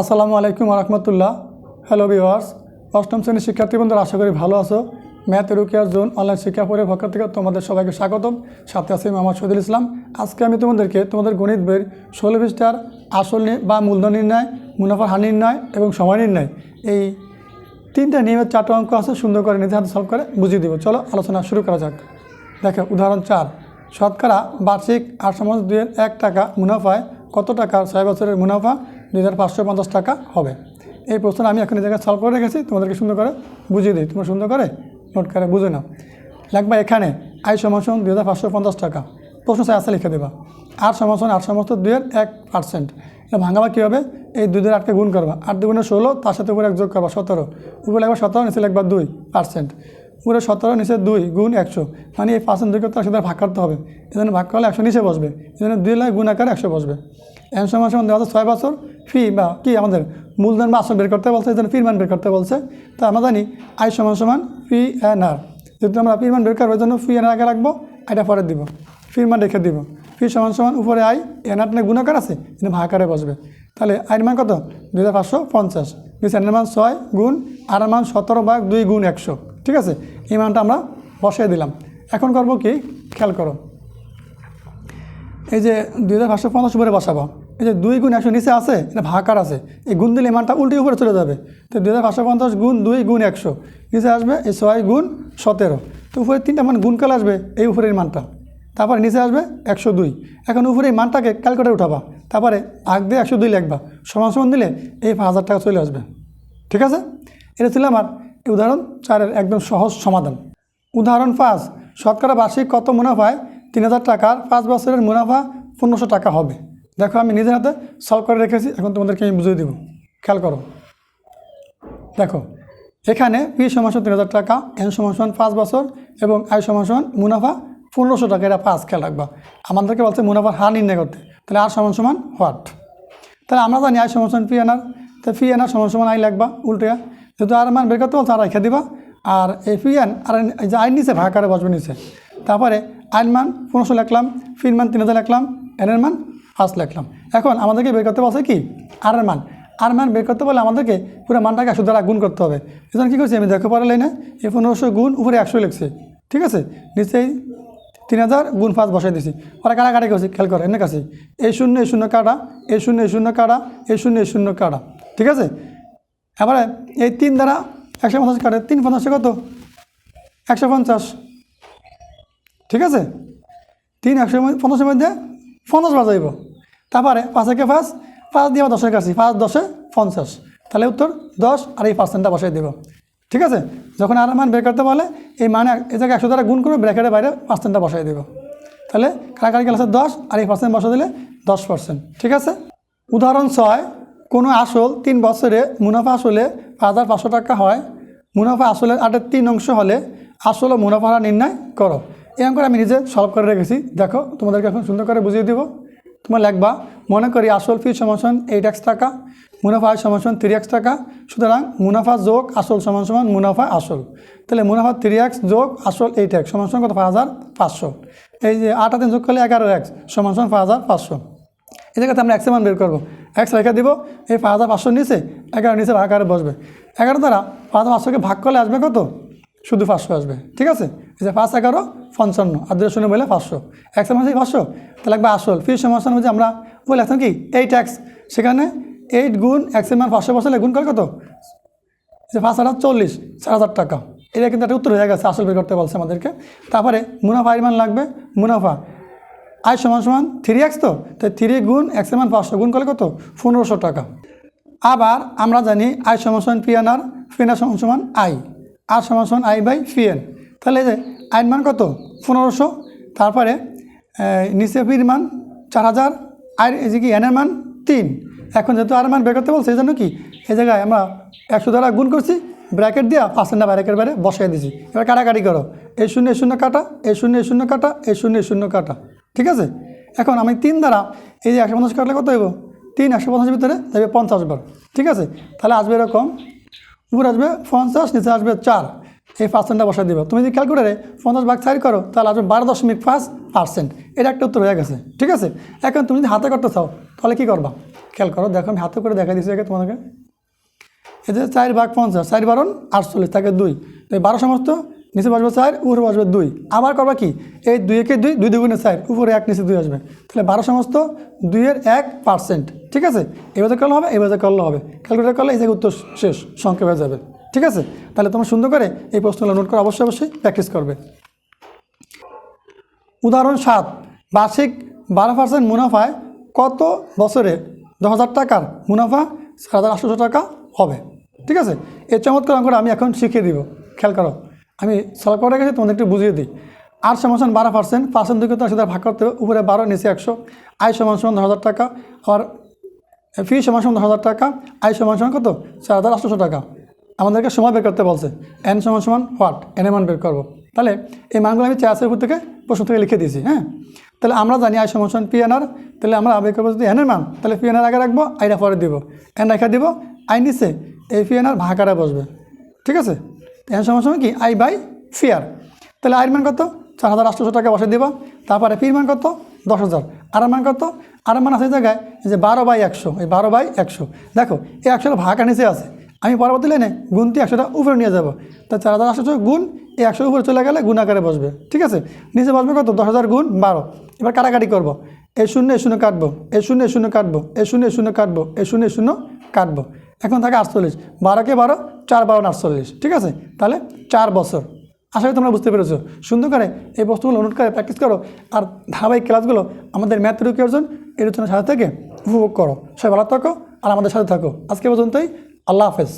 আসসালামু আলাইকুম রহমতুল্লাহ hello viewers অষ্টম শ্রেণির শিক্ষার্থী বন্ধুরা, আশা করি ভালো আছো। ম্যাথ রুকিয়ার জোন অনলাইন শিক্ষা পরে পক্ষ থেকে তোমাদের সবাইকে স্বাগতম। সাথে আছি মোহাম্মদ শহীদুল ইসলাম। আজকে আমি তোমাদেরকে তোমাদের গণিত বইয়ের ষোলো পৃষ্ঠার আসল বা মূলধন নির্ণয়, মুনাফার হার নির্ণয় এবং সময় নির্ণয়। এই তিনটা নিয়মের চারটা অঙ্ক আছে, সুন্দর করে নিজে হাতে সলভ করে বুঝিয়ে দেবো। চলো আলোচনা শুরু করা যাক। দেখো, উদাহরণ চার। শতকরা বার্ষিক আট সমাজ দুইয়ের এক টাকা মুনাফায় কত টাকা ছয় বছরের মুনাফা? দুই হাজার পাঁচশো পঞ্চাশ টাকা হবে। এই প্রশ্ন আমি এখন জায়গায় সলভ করে রেখেছি, তোমাদেরকে সুন্দর করে বুঝিয়ে দিই। তোমরা সুন্দর করে নোট করে বুঝে নাও। লাগবা এখানে আয় সমাসন দুই হাজার পাঁচশো পঞ্চাশ টাকা। প্রশ্ন চাই আসে লিখে দেবা। আট সমাসন আট সমস্ত দুইয়ের এক পার্সেন্ট। এটা ভাঙাবা কী হবে এই দুই দিয়ে আটকে গুণ করবা। আট দুগুণে ষোলো, তার সাথে উপরে এক যোগ করবা সতেরো। উপরে লাগবা সতেরো, নিচে লাগবা দুই পার্সেন্ট। উপরে সতেরো, নিচে দুই, গুণ একশো। মানে এই পার্সেন্ট দুই করতে একশো ভাগ করতে হবে। এই জন্য ভাগ করলে একশো নিচে বসবে। এই জন্য দুই লাগে গুণ আকারে একশো বসবে। এম সমান সমান দেওয়া ছয় বছর ফি বা কি আমাদের মূলধন বা আসল বের করতে বলছে, এই জন্য ফির মান বের করতে বলছে। তো আমরা জানি আই সমান সমান ফি এন আর যেহেতু আমরা ফির মান বের করব জন্য ফি এন আর আগে রাখব এটা পরে দিব। ফির মান রেখে দিব। ফি সমান সমান উপরে আই এন আট গুণাকার আছে কিন্তু ভাগাকারে বসবে। তাহলে আইন মান কত? দুই হাজার পাঁচশো পঞ্চাশ। এনের মান ছয় গুণ আর মান সতেরো ভাগ দুই গুণ একশো। ঠিক আছে? এই মানটা আমরা বসিয়ে দিলাম। এখন করব কি? খেয়াল করো। এই যে দুই হাজার পাঁচশো পঞ্চাশ উপরে বসাবো। এই যে দুই গুণ একশো নিচে আছে, এটা ভাকার আছে। এই গুণ দিলে মানটা উল্টে উপরে চলে যাবে। তো দুই হাজার পাঁচশো পঞ্চাশ গুণ দুই গুণ একশো। নিচে আসবে এই ছয় গুণ সতেরো। তো উপরে তিনটা মান গুণ কাল আসবে এই উপরের মানটা। তারপরে নিচে আসবে একশো দুই। এখন উপরে এই মানটাকে ক্যালকুলেটর উঠাবা। তারপরে আগ দিয়ে একশো দুই লিখবা। সমান সমান দিলে এই পাঁচ হাজার টাকা চলে আসবে। ঠিক আছে? এটা ছিল আমার এই উদাহরণ, চারের একদম সহজ সমাধান। উদাহরণ পাঁচ, শতকরা বার্ষিক কত মুনাফায় তিন হাজার টাকার পাঁচ বছরের মুনাফা পনেরোশো টাকা হবে? দেখো, আমি নিজের হাতে সলভ করে রেখেছি, এখন তোমাদেরকে আমি বুঝিয়ে দেবো। খেয়াল করো। দেখো, এখানে পি সমাসন তিন হাজার টাকা এন সমাসন পাঁচ বছর এবং আই সমাসন মুনাফা পনেরোশো টাকা, এটা পাঁচ, খেয়াল রাখবা। আমাদেরকে বলছে মুনাফার হার নির্ণয় করতে। তাহলে আর সমান সমান হোয়াট তাহলে আমরা জানি আই সমান পি এনার তো পি এনার সমান সমান আই লাগবা উল্টে যেহেতু আর মান বের করতে বলছে আর রেখে দিবা। আর এন আর যে আইন নিচে ভাগাকারে বসবে নিচে তারপরে আইন মান পনেরোশো লিখলাম ফির মান তিন হাজার লিখলাম এনের মান পাঁচ লিখলাম। এখন আমাদেরকে বের করতে বলছে কি? আর মান। আর মান বের করতে বলে আমাদেরকে পুরো মানটাকে একশো দ্বারা গুণ করতে হবে। এজন্য কী করছি আমি? দেখো পরে লাইনে এই পনেরোশো গুণ উপরে একশো লিখছি। ঠিক আছে? নিচেই তিন হাজার গুণ পাঁচ বসাই দিছি। ওরা কাটাকাটি করছি খেয়াল করে, এনে কাছে এই শূন্য এই শূন্য কাটা, এই শূন্য এই শূন্য কাটা, এই শূন্য এই শূন্য কাটা। ঠিক আছে? এবারে এই তিন দ্বারা একশো পঞ্চাশ কাটে। তিন পঞ্চাশে কত? একশো পঞ্চাশ। ঠিক আছে? তিন একশো পঞ্চাশের মধ্যে পঞ্চাশ বাজাইব তারপরে পাঁচেকে পাঁচ পাঁচ দিয়ে দশের কাছে পাঁচ দশে পঞ্চাশ। তাহলে উত্তর দশ আর এই পার্সেন্টটা বসাই দেব। ঠিক আছে? যখন আর মান বের করতে বলে এই মানে এই জায়গায় একশো দ্বারা গুণ করে ব্র্যাকেটের বাইরে পার্সেন্টটা বসাই দেব। তাহলে কারাকারি ক্লাসে দশ আর এই পার্সেন্ট বসা দিলে দশ পার্সেন্ট ঠিক আছে? উদাহরণ ছয়। কোনো আসল তিন বছরে মুনাফা আসলে হাজার পাঁচশো টাকা হয়। মুনাফা আসলের আটের তিন অংশ হলে আসল ও মুনাফা নির্ণয় করো। এরকম করে আমি নিজে সলভ করে রেখেছি। দেখো, তোমাদেরকে এখন সুন্দর করে বুঝিয়ে দিব। তোমার লিখবা, মনে করি আসল ফি সমান এইট এক্স টাকা, মুনাফা আয় সমান থ্রি এক্স টাকা, সুতরাং মুনাফা যোগ আসল সমান সমান মুনাফা আসল। তাহলে মুনাফা থ্রি এক্স যোগ আসল এইট এক্স সমান সমান কত? পাঁচ হাজার পাঁচশো। এই যে আট হাতে যোগ করলে এগারো এক্স সমান সমান পাঁচ হাজার পাঁচশো। এই জায়গাতে আমরা এক্সের মান বের করব। এক্স রেখে দিব, এই পাঁচ হাজার পাঁচশোর নিচে, এগারো নিচে ভাগাকারে বসবে। এগারো দ্বারা পাঁচ হাজার পাঁচশোকে ভাগ করলে আসবে কত? শুধু পাঁচশো আসবে, ঠিক আছে? এই যে পাঁচ এগারো, পঞ্চান্ন, আর দুশো শূন্য বলে পাঁচশো। এক্সের মানে পাঁচশো, তাহলে লাগবে আসল। ফির সমস্যা যে আমরা বলে এখন কি? এইট এক্স সেখানে এইট গুণ এক্সের মান পাঁচশো বসালে গুণ করে কত? যে পাঁচ হাজার চল্লিশ, চার হাজার টাকা। এটা কিন্তু একটা উত্তর হয়ে গেছে, আসল বের করতে বলছে আমাদেরকে। তারপরে মুনাফা মান লাগবে, মুনাফা। আয় সমান সমান থ্রি এক্স তো? তাই থ্রি গুণ এক্সের মান পাঁচশো গুণ করলে কত? পনেরোশো টাকা। আবার আমরা জানি আয় সমান সমান পি এন আর ফিনার সমান সমান আই আর সমান সমান আই বাই ফি এন তাহলে যে আইন মান কত? পনেরোশো। তারপরে নিচে পির মান চার হাজার। আর এই যে কি এনের মান তিন। এখন যেহেতু আর মান বের করতে বলছে, এই জন্য কি? এই জায়গায় আমরা একশো দ্বারা গুণ করছি ব্র্যাকেট দিয়া পার্সেন্টটা ব্র্যাকেট বাইরে বসাই দিছি। এবার কাটাকাটি করো। এই শূন্য শূন্য কাটা, এই শূন্য শূন্য কাটা, এই শূন্য শূন্য কাটা। ঠিক আছে? এখন আমি তিন দ্বারা এই যে একশো পঞ্চাশ কাটলে কত হইব? তিন, একশো পঞ্চাশের ভিতরে যাবে পঞ্চাশ বার। ঠিক আছে? তাহলে আসবে এরকম, উপরে আসবে পঞ্চাশ, নিচে আসবে চার। এই পার্সেন্টটা বসাই দিবে। তুমি যদি ক্যালকুলেটারে পঞ্চাশ ভাগ সাইড করো, তাহলে আসবে বারো দশমিক পাঁচ পার্সেন্ট এটা একটা উত্তর হয়ে গেছে। ঠিক আছে? এখন তুমি যদি হাতে করতে চাও, তাহলে কী করবা? খেয়াল করো, দেখো আমি হাতে করে দেখা দিচ্ছি আগে তোমাদেরকে। এই যে চার ভাগ পঞ্চাশ, চার বারণ আটচল্লিশ থাকে দুই। তো বারো সমস্ত নিচে বসবে চার, উপরে বসবে দুই। আবার করবা কি? এই দুই একে দুই দুই দুগুণে চার, উপরে এক, নিচে দুই আসবে। তাহলে বারো সমস্ত দুইয়ের এক পার্সেন্ট ঠিক আছে? এভাবে করলে হবে এভাবে করলে হবে। ক্যালকুলেটার করলে এই জায়গায় উত্তর শেষ, সংক্ষেপ হয়ে যাবে। ঠিক আছে? তাহলে তোমরা সুন্দর করে এই প্রশ্নগুলো নোট করে অবশ্যই অবশ্যই প্র্যাকটিস করবে। উদাহরণ সাত, বার্ষিক বারো পার্সেন্ট মুনাফায় কত বছরে দশ হাজার টাকার মুনাফা চার হাজার আটশোশো টাকা হবে? ঠিক আছে? এই চমৎকার অঙ্কটা আমি এখন শিখিয়ে দিব। খেয়াল করো। আমি সলভ করে গেছি তোমাদের একটু বুঝিয়ে দিই। আর সমান সমান বারো পার্সেন্ট পার্সেন্ট দুই কিন্তু সেটা ভাগ করতে উপরে বারো, নিচে একশো। আয় সমান সমান দশ হাজার টাকা, আর ফি সমান সমান দশ হাজার টাকা আয় সমান সমান কত, চার হাজার আটশোশো টাকা। আমাদেরকে সময় বের করতে বলছে এন সমান সমান হোয়াট এন মান বের করব। তাহলে এই মানগুলো আমি চাষের উপর থেকে প্রশ্ন থেকে লিখে দিয়েছি হ্যাঁ? তাহলে আমরা জানি আই সমান সমান পি এন আর তাহলে আমরা আবেগ করব যদি এনের মান, তাহলে পি এন আর আগে রাখব আইটা পরে দিব। এন রেখা দিব আই নিচে, এই পি এন আর ভাগারে বসবে, ঠিক আছে? এন সমান সমান কি? আই বাই ফিয়ার তাহলে আয়ের মান কত? চার হাজার আটশোশো টাকা বসে দিবা। তারপরে ফির মান কত? দশ হাজার। আর মান কত? আর মান আছে জায়গায় যে বারো বাই একশো, এই বারো বাই একশো। দেখো, এই একশোটা ভাগা নিচে আছে। আমি পরবর্তী লাইনে গুনতি একশোটা উপরে নিয়ে যাব। তা চার হাজার আটশো গুণ, এই একশো উপরে চলে গেলে গুণ আকারে বসবে। ঠিক আছে? নিচে বসবে কত? দশ হাজার গুণ বারো। এবার কাটাকাটি করব। এই শূন্য শূন্য কাটবো। এই শূন্য শূন্য কাটবো। এই শূন্য শূন্য কাটবো। এই শূন্য শূন্য কাটবো। এখন থাকে আটচল্লিশ। বারোকে বারো, চার বারো আটচল্লিশ। ঠিক আছে? তাহলে চার বছর। আশা করি তোমরা বুঝতে পেরেছ। সুন্দর করে এই বস্তুগুলো অনুরোধ করে প্র্যাকটিস করো। আর ধারাবাহিক ক্লাসগুলো আমাদের ম্যাথ রুকি অর্জন এর জন্য সাথে থেকে উপভোগ করো। সবাই ভালো থাকো আর আমাদের সাথে থাকো। আজকে পর্যন্তই, আল্লাহ হাফেজ।